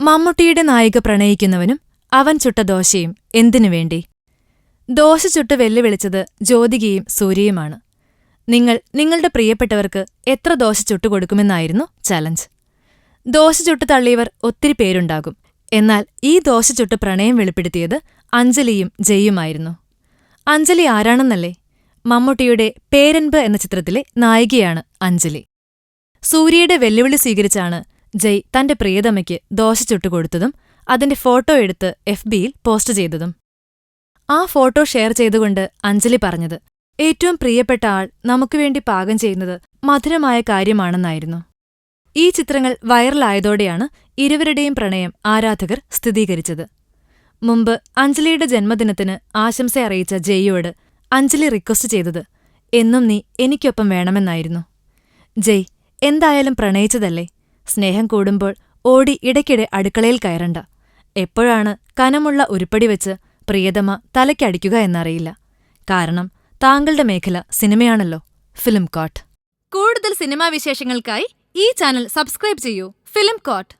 മമ്മൂട്ടിയുടെ നായിക പ്രണയിക്കുന്നവനും അവൻ ചുട്ട ദോശയും എന്തിനു വേണ്ടി? ദോശ ചുട്ട് വെല്ലുവിളിച്ചത് ജ്യോതികയും സൂര്യയുമാണ്. നിങ്ങൾ നിങ്ങളുടെ പ്രിയപ്പെട്ടവർക്ക് എത്ര ദോശ ചുട്ടുകൊടുക്കുമെന്നായിരുന്നു ചലഞ്ച്. ദോശ ചുട്ട് തള്ളിയവർ ഒത്തിരി പേരുണ്ടാകും. എന്നാൽ ഈ ദോശ ചുട്ട് പ്രണയം വെളിപ്പെടുത്തിയത് അഞ്ജലിയും ജയ്യുമായിരുന്നു അഞ്ജലി ആരാണെന്നല്ലേ? മമ്മൂട്ടിയുടെ പേരൻപ് എന്ന ചിത്രത്തിലെ നായികയാണ് അഞ്ജലി. സൂര്യയുടെ വെല്ലുവിളി സ്വീകരിച്ചാണ് ജയ് തന്റെ പ്രിയതമയ്ക്ക് ദോശ ചുട്ടുകൊടുത്തതും അതിന്റെ ഫോട്ടോ എടുത്ത് എഫ് ബിയിൽ പോസ്റ്റ് ചെയ്തതും. ആ ഫോട്ടോ ഷെയർ ചെയ്തുകൊണ്ട് അഞ്ജലി പറഞ്ഞത് ഏറ്റവും പ്രിയപ്പെട്ട ആൾ നമുക്കുവേണ്ടി പാകം ചെയ്യുന്നത് മധുരമായ കാര്യമാണെന്നായിരുന്നു. ഈ ചിത്രങ്ങൾ വൈറലായതോടെയാണ് ഇരുവരുടെയും പ്രണയം ആരാധകർ സ്ഥിരീകരിച്ചത് മുമ്പ് അഞ്ജലിയുടെ ജന്മദിനത്തിന് ആശംസ അറിയിച്ച ജയ്യോട് അഞ്ജലി റിക്വസ്റ്റ് ചെയ്തത് എന്നും നീ എനിക്കൊപ്പം വേണമെന്നായിരുന്നു. ജയ് എന്തായാലും പ്രണയിച്ചതല്ലേ? സ്നേഹം കൂടുമ്പോൾ ഓടി ഇടയ്ക്കിടെ അടുക്കളയിൽ കയറണ്ട. എപ്പോഴാണ് കനമുള്ള ഉരുപ്പടി വെച്ച് പ്രിയതമ തലയ്ക്കടിക്കുക എന്നറിയില്ല. കാരണം താങ്കളുടെ മേഖല സിനിമയാണല്ലോ. ഫിലിം കോട്ട്. കൂടുതൽ സിനിമാ വിശേഷങ്ങൾക്കായി ഈ ചാനൽ സബ്സ്ക്രൈബ് ചെയ്യൂ. Film court.